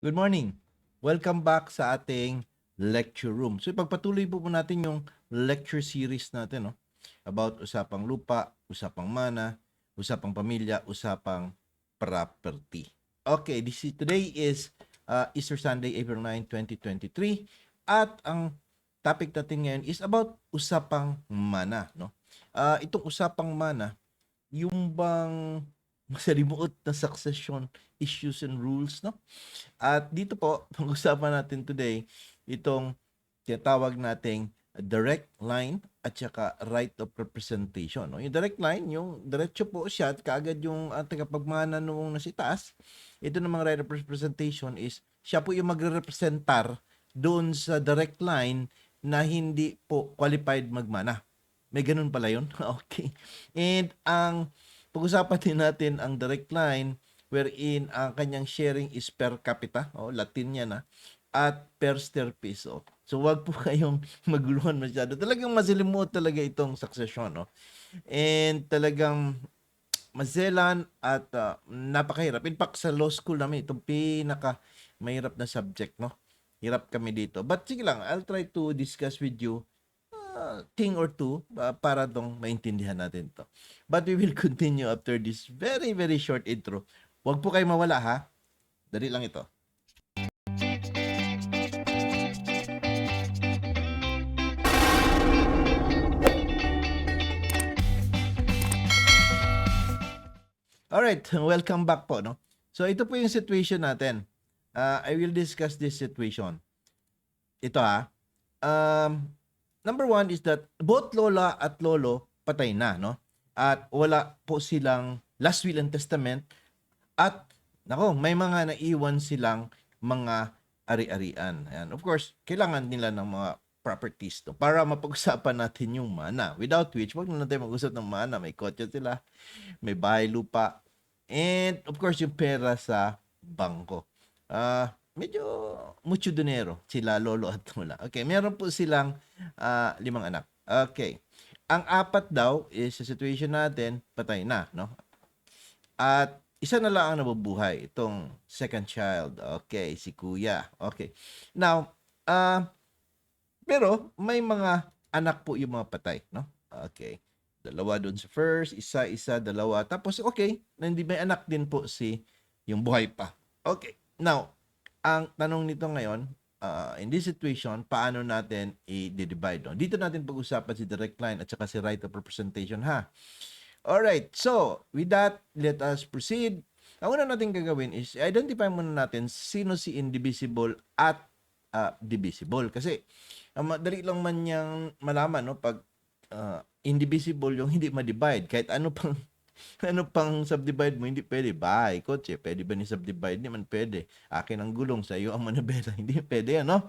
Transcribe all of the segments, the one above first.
Good morning. Welcome back sa ating lecture room. So ipagpatuloy po po natin yung lecture series natin no? about usapang lupa, usapang mana, usapang pamilya, usapang property. Okay, this is, today is uh, Easter Sunday, April 9, 2023 at ang topic natin ngayon is about usapang mana. No? Uh, itong usapang mana, yung bang masalimuot na succession issues and rules, no? At dito po, pag-usapan natin today, itong tinatawag nating direct line at saka right of representation. No? Yung direct line, yung diretso po siya at kaagad yung uh, tagapagmana noong nasa itaas. Ito namang right of representation is siya po yung magre-representar doon sa direct line na hindi po qualified magmana. May ganun pala yun? okay. And ang pag-usapan din natin ang direct line wherein ang kanyang sharing is per capita, oh, Latin yan na, at per square. So wag po kayong maguluhan masyado. Talagang masilimuot talaga itong succession, no? And talagang maselan at uh, napakahirap. In fact, sa law school namin, itong pinaka mahirap na subject, no? Hirap kami dito. But sige lang, I'll try to discuss with you thing or two uh, para dong maintindihan natin to. But we will continue after this very, very short intro. Huwag po kayo mawala ha. Dali lang ito. Alright, welcome back po. No? So ito po yung situation natin. Uh, I will discuss this situation. Ito ha. Um, number one is that both lola at lolo patay na, no? At wala po silang last will and testament at nako, may mga naiwan silang mga ari-arian. Ayan. Of course, kailangan nila ng mga properties to para mapag-usapan natin yung mana. Without which, wag na natin mag-usap ng mana. May kotse sila, may bahay lupa, and of course, yung pera sa bangko. Ah, medyo mucho dinero sila lolo at lola. Okay, meron po silang ah, limang anak. Okay. Ang apat daw is sa situation natin, patay na, no? At isa na lang ang nabubuhay, itong second child. Okay, si kuya. Okay. Now, ah pero may mga anak po yung mga patay, no? Okay. Dalawa doon sa first, isa, isa, dalawa. Tapos, okay, hindi may anak din po si yung buhay pa. Okay. Now, ang tanong nito ngayon, uh, in this situation, paano natin i-divide? No? Dito natin pag-usapan si direct line at saka si right of representation, ha? Alright, so, with that, let us proceed. Ang una natin gagawin is, identify muna natin sino si indivisible at uh, divisible. Kasi, ang madali lang man niyang malaman, no, pag uh, indivisible yung hindi ma-divide. Kahit ano pang ano pang subdivide mo, hindi pwede. Bahay, kotse, pwede ba ni subdivide? Hindi man pwede. Akin ang gulong, sa iyo ang manabela. Hindi pwede, ano?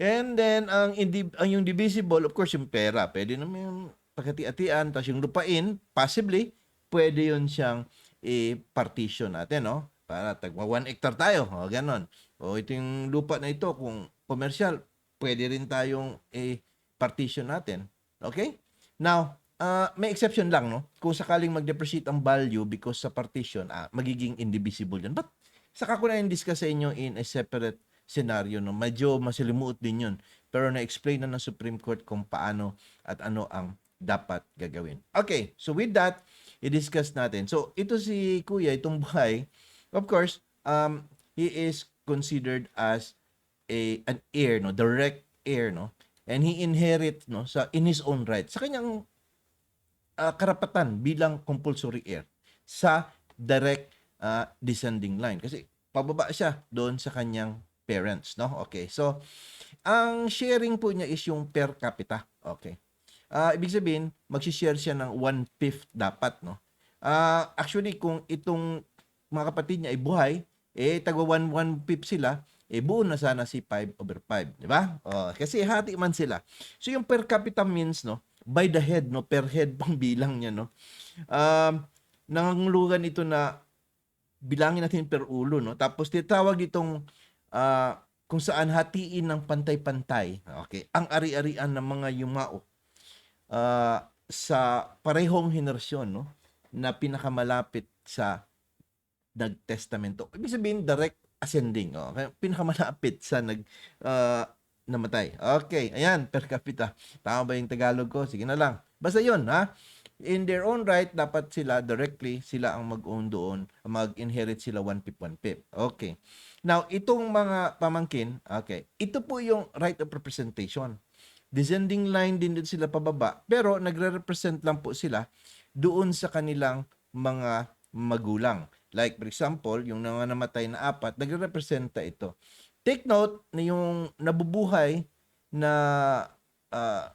And then, ang, indi, ang yung divisible, of course, yung pera. Pwede naman yung pagkati-atian, tapos yung lupain, possibly, pwede yun siyang i-partition natin, no? Para tagma 1 hectare tayo, o ganon. O ito yung lupa na ito, kung commercial, pwede rin tayong i-partition natin. Okay? Now, uh, may exception lang, no? Kung sakaling mag-depreciate ang value because sa partition, ah, magiging indivisible yun. But, saka ko na yung discuss sa inyo in a separate scenario, no? Medyo masilimuot din yun. Pero na-explain na ng Supreme Court kung paano at ano ang dapat gagawin. Okay, so with that, i-discuss natin. So, ito si Kuya, itong buhay, of course, um, he is considered as a an heir, no? Direct heir, no? And he inherit, no, sa in his own right. Sa kanyang uh, karapatan bilang compulsory heir sa direct uh, descending line. Kasi pababa siya doon sa kanyang parents, no? Okay. So, ang sharing po niya is yung per capita. Okay. Uh, ibig sabihin, mag-share siya ng one-fifth dapat, no? Uh, actually, kung itong mga kapatid niya ay buhay, eh, tagwa one, one-fifth sila, eh, buo na sana si 5 over 5. Di ba? Oh, kasi hati man sila. So, yung per capita means, no, by the head, no, per head pang bilang niya, no. Um, nangangulugan ito na bilangin natin per ulo, no. Tapos, titawag itong uh, kung saan hatiin ng pantay-pantay. Okay. Ang ari-arian ng mga yumao uh, sa parehong henerasyon no na pinakamalapit sa nagtestamento. Ibig sabihin direct ascending. Kaya pinakamalapit sa nag ah, namatay. Okay, ayan, per capita. Tama ba yung Tagalog ko? Sige na lang. Basta yun, ha? In their own right, dapat sila directly, sila ang mag-own doon, mag-inherit sila one-fifth, one-fifth. Okay. Now, itong mga pamangkin, okay, ito po yung right of representation. Descending line din din sila pababa, pero nagre-represent lang po sila doon sa kanilang mga magulang. Like, for example, yung mga namatay na apat, nagre-representa ito. Take note na yung nabubuhay na ah,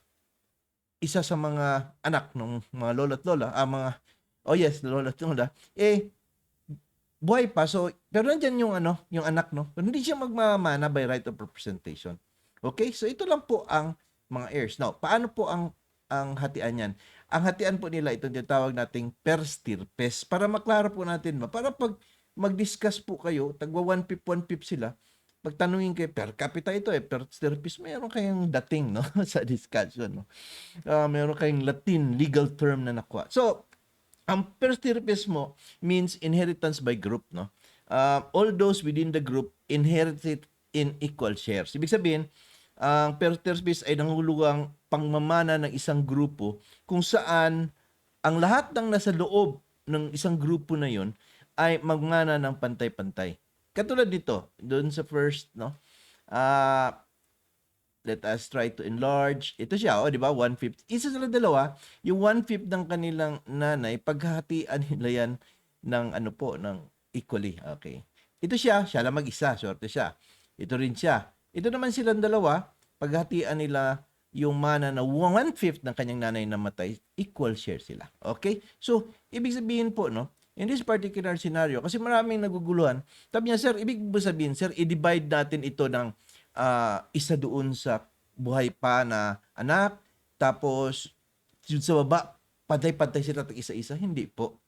isa sa mga anak ng mga lolo at lola, ah, mga, oh yes, lolo at lola, eh, buhay pa. So, pero nandyan yung ano, yung anak, no? Pero hindi siya magmamana by right of representation. Okay? So, ito lang po ang mga heirs. Now, paano po ang ang hatian yan? Ang hatian po nila, ito tinatawag nating per stirpes. Para maklaro po natin ba? Para pag mag-discuss po kayo, tagwa one pip, one pip sila, pagtanungin kayo, per capita ito eh, per stirpes, mayroon kayong dating, no? sa discussion, no? Ah, mayroon kayong Latin legal term na nakuha. So, ang per stirpes mo means inheritance by group, no? Uh, all those within the group inherit it in equal shares. Ibig sabihin, ang per stirpes ay nangulugang pangmamana ng isang grupo kung saan ang lahat ng nasa loob ng isang grupo na yon ay magmana ng pantay-pantay. Katulad dito, doon sa first, no? Ah, let us try to enlarge. Ito siya, oh, di ba? One-fifth. Isa sila dalawa, yung one-fifth ng kanilang nanay, paghahatian nila yan ng ano po, ng equally. Okay. Ito siya, siya lang mag-isa, swerte siya. Ito rin siya. Ito naman silang dalawa, paghahatian nila yung mana na one-fifth ng kanyang nanay na matay, equal share sila. Okay? So, ibig sabihin po, no? In this particular scenario, kasi maraming naguguluhan, sabi niya, sir, ibig ba sabihin, sir, i-divide natin ito ng ah, isa doon sa buhay pa na anak, tapos sa baba, pantay-pantay sila tag isa-isa. Hindi po.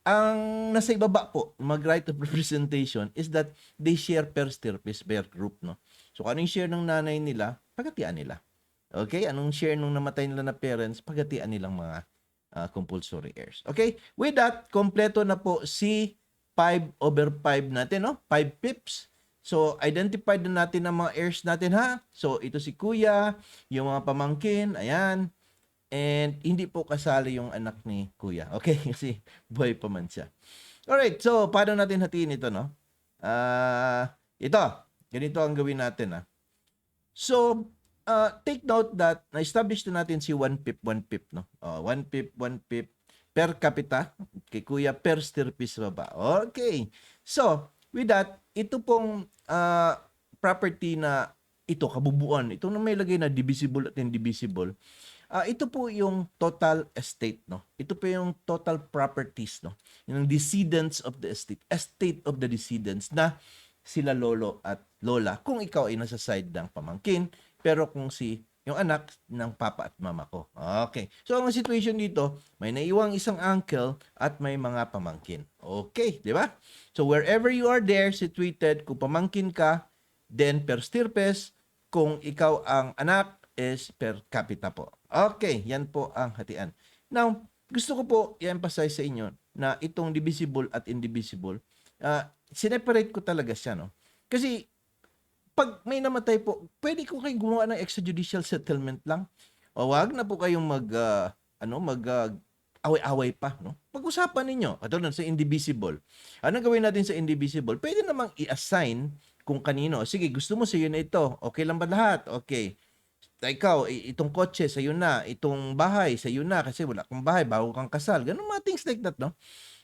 Ang nasa ibaba po, mag-right of representation is that they share per stirpes, per group, no? So, ano yung share ng nanay nila, pagatian nila. Okay? Anong share nung namatay nila na parents, pagatian nilang mga ah, compulsory heirs. Okay? With that, kompleto na po si 5 over 5 natin, no? 5 pips. So, identified na natin ang mga heirs natin, ha? So, ito si kuya, yung mga pamangkin, ayan. And hindi po kasali yung anak ni kuya. Okay? Kasi boy pa man siya. Alright, so paano natin hatiin ito, no? Ah, ito. Ganito ang gawin natin, ha? So, uh, take note that na-establish na natin si 1 pip, 1 pip, no? Oh, 1 pip, 1 pip per capita. Kay kuya, per stirpes baba. Okay. So, with that, ito pong ah, property na ito, kabubuan, ito na may lagay na divisible at indivisible, Ah, ito po yung total estate, no? Ito po yung total properties, no? Yung decedents of the estate, estate of the decedents na sila lolo at lola kung ikaw ay nasa side ng pamangkin, pero kung si yung anak ng papa at mama ko. Okay. So, ang situation dito, may naiwang isang uncle at may mga pamangkin. Okay, di ba? So, wherever you are there situated, kung pamangkin ka, then per stirpes, kung ikaw ang anak, is per capita po. Okay, yan po ang hatian. Now, gusto ko po i-emphasize sa inyo na itong divisible at indivisible, uh, sineparate ko talaga siya, no? Kasi, pag may namatay po, pwede ko kayong gumawa ng extrajudicial settlement lang. O wag na po kayong mag, ah, ano, mag, ah, away-away pa, no? Pag-usapan ninyo, katulad sa indivisible. Ano gawin natin sa indivisible? Pwede namang i-assign kung kanino. Sige, gusto mo sa iyo na ito. Okay lang ba lahat? Okay ikaw, itong kotse sa iyo na, itong bahay sa iyo na kasi wala kang bahay, bago kang kasal. Ganun mga things like that, no?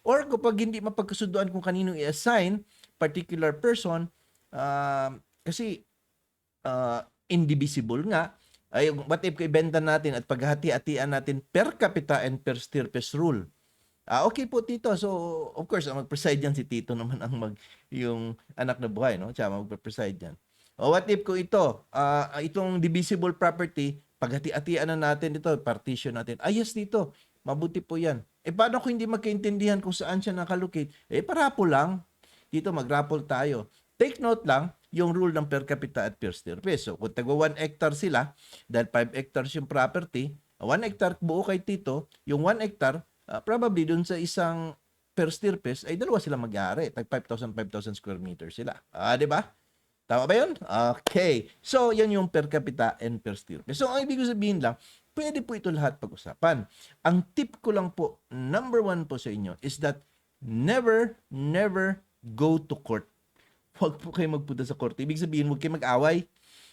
Or kapag hindi mapagkasunduan kung kanino i-assign particular person, ah, kasi ah, indivisible nga, ay what if ibenta natin at paghati-hatian natin per capita and per stirpes rule. Ah, okay po Tito. So, of course, ang mag-preside yan si Tito naman ang mag yung anak na buhay, no? Siya mag-preside yan. O what if ko ito, ah, itong divisible property, paghati-hatian na natin ito, partition natin. Ah, yes, dito. Mabuti po yan. Eh, paano kung hindi magkaintindihan kung saan siya nakalocate? Eh, parapo lang. Dito, mag-raffle tayo. Take note lang, yung rule ng per capita at per stirpe. So, kung tagwa 1 hectare sila, dahil 5 hectares yung property, 1 hectare buo kay Tito, yung 1 hectare, ah, probably dun sa isang per stirpes ay dalawa sila mag-ari. Tag 5,000, 5,000 square meters sila. Ah, di ba? Tama ba yun? Okay. So, yan yung per capita and per stirpe. So, ang ibig sabihin lang, pwede po ito lahat pag-usapan. Ang tip ko lang po, number one po sa inyo, is that never, never go to court. Huwag po kayo magpunta sa court. Ibig sabihin, huwag kayo mag-away.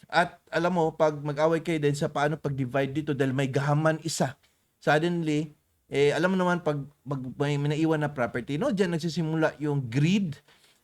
At alam mo, pag mag-away kayo din sa paano pag-divide dito dahil may gahaman isa, suddenly, eh, alam mo naman, pag, pag may naiwan na property, no, dyan nagsisimula yung greed,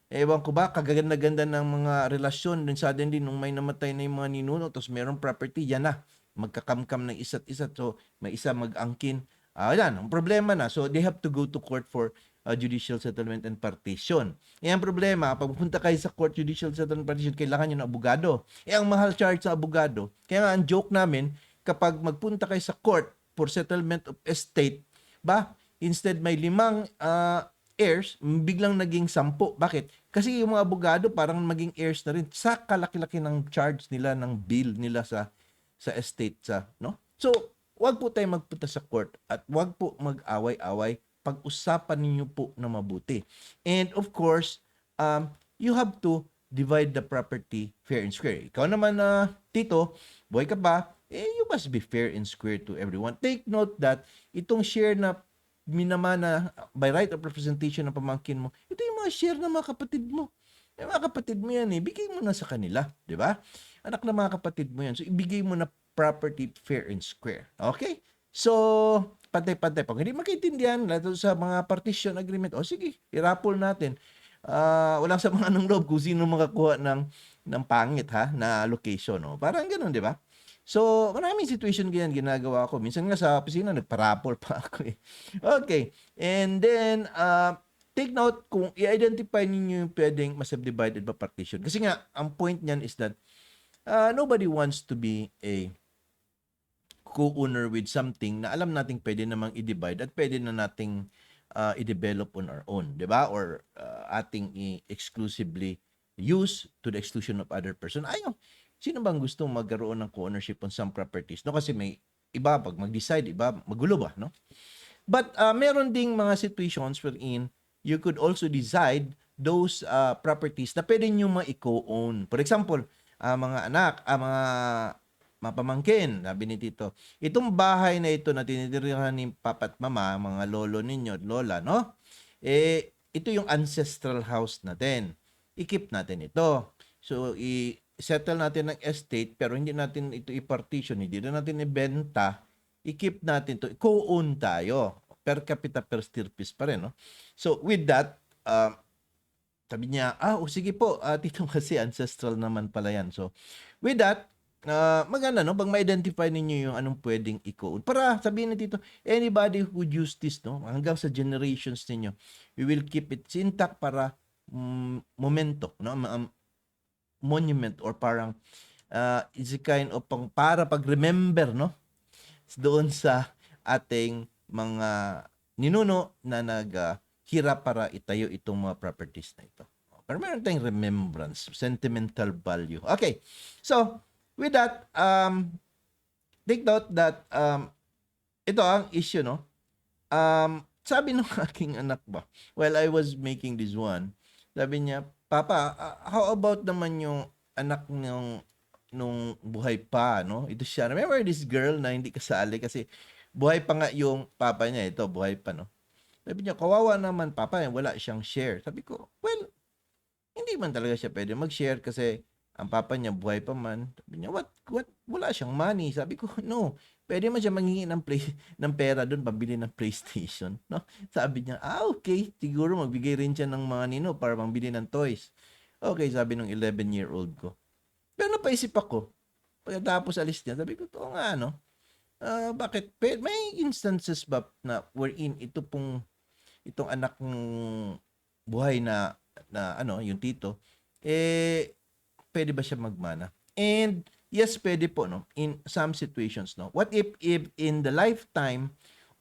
Ewan ko ba, kagaganda-ganda ng mga relasyon. Then suddenly, nung may namatay na yung mga ninuno, tapos merong property, yan na. Magkakamkam ng isa't isa. So, may isa mag-angkin. Ah, yan, ang problema na. So, they have to go to court for uh, judicial settlement and partition. Eh, ang problema, pag pupunta kayo sa court judicial settlement partition, kailangan nyo ng abogado. Eh, ang mahal charge sa abogado. Kaya nga, ang joke namin, kapag magpunta kayo sa court for settlement of estate, ba, instead may limang ah, heirs, biglang naging sampu. Bakit? Kasi yung mga abogado parang maging heirs na rin sa kalaki-laki ng charge nila ng bill nila sa sa estate sa, no? So, wag po tayo magpunta sa court at wag po mag-away-away. Pag-usapan ninyo po na mabuti. And of course, um, you have to divide the property fair and square. Ikaw naman na tito, boy ka ba? Eh, you must be fair and square to everyone. Take note that itong share na minamana by right of representation ng pamangkin mo, ito yung mga share ng mga kapatid mo. Yung mga kapatid mo yan eh, bigay mo na sa kanila, di ba? Anak ng mga kapatid mo yan. So, ibigay mo na property fair and square. Okay? So, pantay-pantay. Pag hindi magkaintindihan, lalo sa mga partition agreement, o sige, irapol natin. Ah, walang sa mga ng loob kung sino makakuha ng, ng pangit ha, na location. No? Parang ganun, di ba? So, maraming situation ganyan ginagawa ko. Minsan nga sa opisina, nagparapol pa ako eh. Okay. And then, uh, take note kung i-identify ninyo yung pwedeng ma-subdivided ba partition. Kasi nga, ang point niyan is that uh, nobody wants to be a co-owner with something na alam nating pwede namang i-divide at pwede na nating uh, i-develop on our own, 'di ba? Or uh, ating exclusively use to the exclusion of other person. Ayaw. Sino bang gusto magkaroon ng co-ownership on some properties? No kasi may iba pag mag-decide, iba magulo ba, no? But uh, meron ding mga situations wherein you could also decide those uh, properties na pwede nyo ma-co-own. For example, uh, mga anak, uh, mga mapamangkin, sabi ni Tito, itong bahay na ito na tinitirahan ni Papa at Mama, mga lolo ninyo at lola, no? Eh, ito yung ancestral house natin. I-keep natin ito. So, i-settle natin ng estate, pero hindi natin ito i-partition, hindi na natin ibenta, i-keep natin to co-own tayo. Per capita per stirpis pa rin, no? So, with that, uh, sabi niya, ah, oh, sige po, uh, tito kasi ancestral naman pala yan. So, with that, uh, maganda, no? Pag ma-identify ninyo yung anong pwedeng i-code. Para sabihin ni tito, anybody who use this, no? Hanggang sa generations ninyo, we will keep it intact para um, momento, no? Um, monument or parang uh, is a kind of pang, para pag-remember, no? Doon sa ating mga ninuno na naghirap uh, para itayo itong mga properties na ito. Pero meron tayong remembrance, sentimental value. Okay. So, with that, um, take note that um, ito ang issue, no? Um, sabi ng aking anak ba, while I was making this one, sabi niya, Papa, uh, how about naman yung anak ng nung buhay pa, no? Ito siya. Remember this girl na hindi kasali kasi buhay pa nga yung papa niya. Ito, buhay pa, no? Sabi niya, kawawa naman, papa, wala siyang share. Sabi ko, well, hindi man talaga siya pwede mag-share kasi ang papa niya buhay pa man. Sabi niya, what, what, wala siyang money. Sabi ko, no, pwede man siya mangingi ng, play, ng pera doon, pambili ng PlayStation. No? Sabi niya, ah, okay, siguro magbigay rin siya ng mga nino para pambili ng toys. Okay, sabi ng 11-year-old ko. Pero napaisip ako, pagkatapos alis niya, sabi ko, to nga, no? Uh, bakit? May instances ba na wherein ito pong, itong anak ng buhay na, na ano, yung tito, eh, pwede ba siya magmana? And, yes, pwede po, no? In some situations, no? What if, if in the lifetime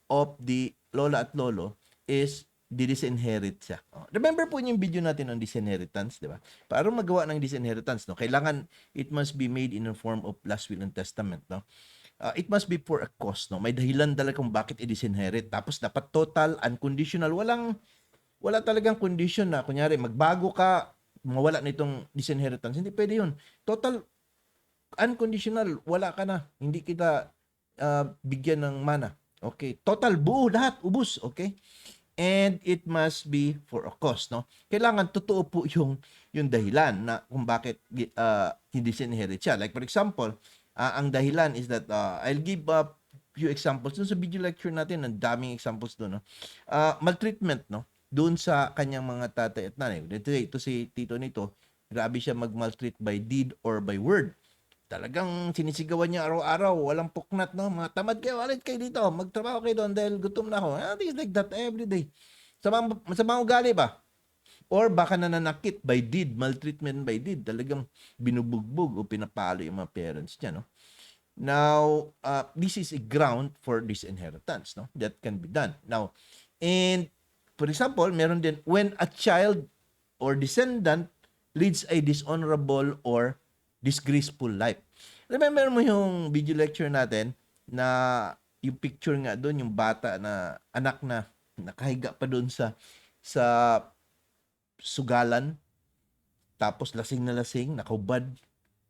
of the lola at lolo is disinherit siya. Oh, remember po yung video natin on disinheritance, di ba? Para magawa ng disinheritance, no, kailangan it must be made in a form of last will and testament, no? Uh, it must be for a cause, no? May dahilan talaga kung bakit i-disinherit. Tapos dapat total, unconditional, walang wala talagang condition na, kunyari, magbago ka, mawala nitong disinheritance. Hindi pwede yun. Total, unconditional, wala ka na. Hindi kita ah, bigyan ng mana. Okay? Total, buo lahat, ubus. Okay? And it must be for a cause, no? Kailangan totoo po yung yung dahilan na kung bakit uh, hindi sinherit siya. Like for example, ah, ang dahilan is that ah, I'll give a few examples dun sa video lecture natin, ang daming examples doon, no? Ah, maltreatment, no? Doon sa kanyang mga tatay at nanay. Ito, ito si tito nito, grabe siya mag-maltreat by deed or by word. Talagang sinisigawan niya araw-araw, walang puknat, no? Mga tamad kayo, alit kayo dito, magtrabaho kayo doon dahil gutom na ako. Ah, things like that every day. Sa mga, sa ugali ba? Or baka nananakit by deed, maltreatment by deed. Talagang binubugbog o pinapalo yung mga parents niya, no? Now, uh, this is a ground for disinheritance, no? That can be done. Now, and for example, meron din when a child or descendant leads a dishonorable or disgraceful life. Remember mo yung video lecture natin na yung picture nga doon, yung bata na anak na nakahiga pa doon sa sa sugalan tapos lasing na lasing, nakubad.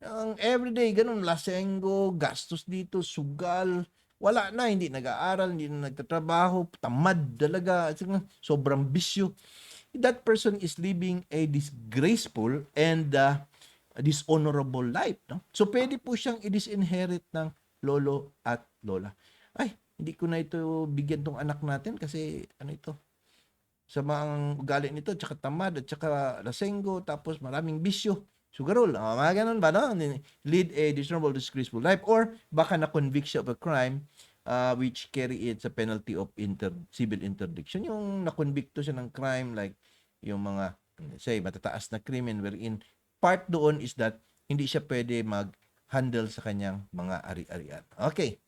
Ang everyday, ganun, lasenggo, gastos dito, sugal, wala na, hindi nag-aaral, hindi na nagtatrabaho, tamad talaga, sobrang bisyo. That person is living a disgraceful and uh, dishonorable life. No? So, pwede po siyang i-disinherit ng lolo at lola. Ay, hindi ko na ito bigyan tong anak natin kasi ano ito, sa mga ugali nito, tsaka tamad, at tsaka lasenggo, tapos maraming bisyo. Sugarol, oh, mga ganun ba, no? Lead a dishonorable, disgraceful life. Or baka na-convict siya of a crime uh, which carry it sa penalty of inter civil interdiction. Yung na-convicto siya ng crime like yung mga, say, matataas na krimen wherein part doon is that hindi siya pwede mag-handle sa kanyang mga ari-arian. Okay.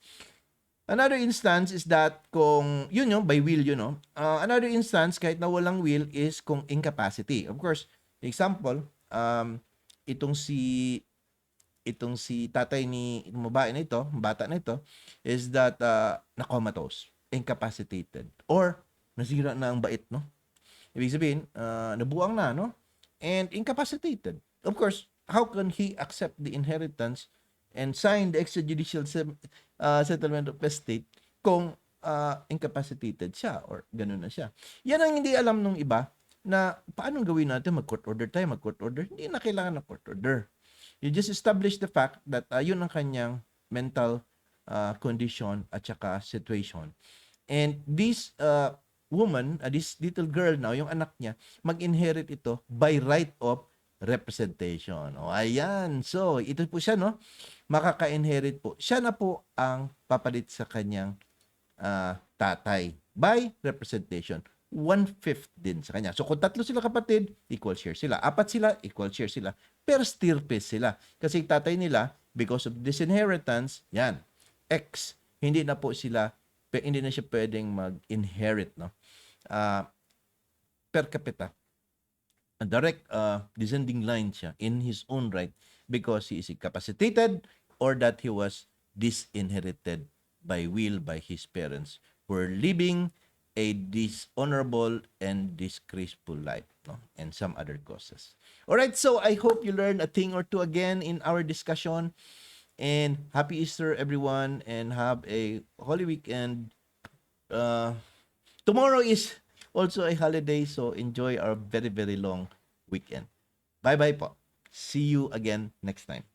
Another instance is that kung, yun yung, by will yun, no? Uh, another instance, kahit na walang will, is kung incapacity. Of course, example, um, itong si itong si tatay ni babae na ito, bata na ito, is that uh, na-comatose, incapacitated, or nasira na ang bait, no? Ibig sabihin, uh, nabuang na, no? And incapacitated. Of course, how can he accept the inheritance and sign the extrajudicial sem- uh, settlement of estate kung uh, incapacitated siya or ganun na siya. Yan ang hindi alam nung iba na paano gawin natin mag-court order tayo, mag-court order. Hindi na kailangan ng court order. You just establish the fact that uh, yun ang kanyang mental uh, condition at saka situation. And this uh, woman, uh, this little girl now, yung anak niya, mag-inherit ito by right of representation. O, ayan. So, ito po siya, no? Makaka-inherit po. Siya na po ang papalit sa kanyang uh, tatay by representation. One-fifth din sa kanya. So, kung tatlo sila kapatid, equal share sila. Apat sila, equal share sila. Per stirpe sila. Kasi tatay nila, because of disinheritance, yan, X. Hindi na po sila, hindi na siya pwedeng mag-inherit, no? Uh, per capita a direct uh, descending line siya in his own right because he is incapacitated or that he was disinherited by will by his parents who are living a dishonorable and disgraceful life no? and some other causes. All right, so I hope you learned a thing or two again in our discussion and happy Easter everyone and have a holy weekend. Uh, tomorrow is also a holiday, so enjoy our very, very long weekend. Bye-bye po. See you again next time.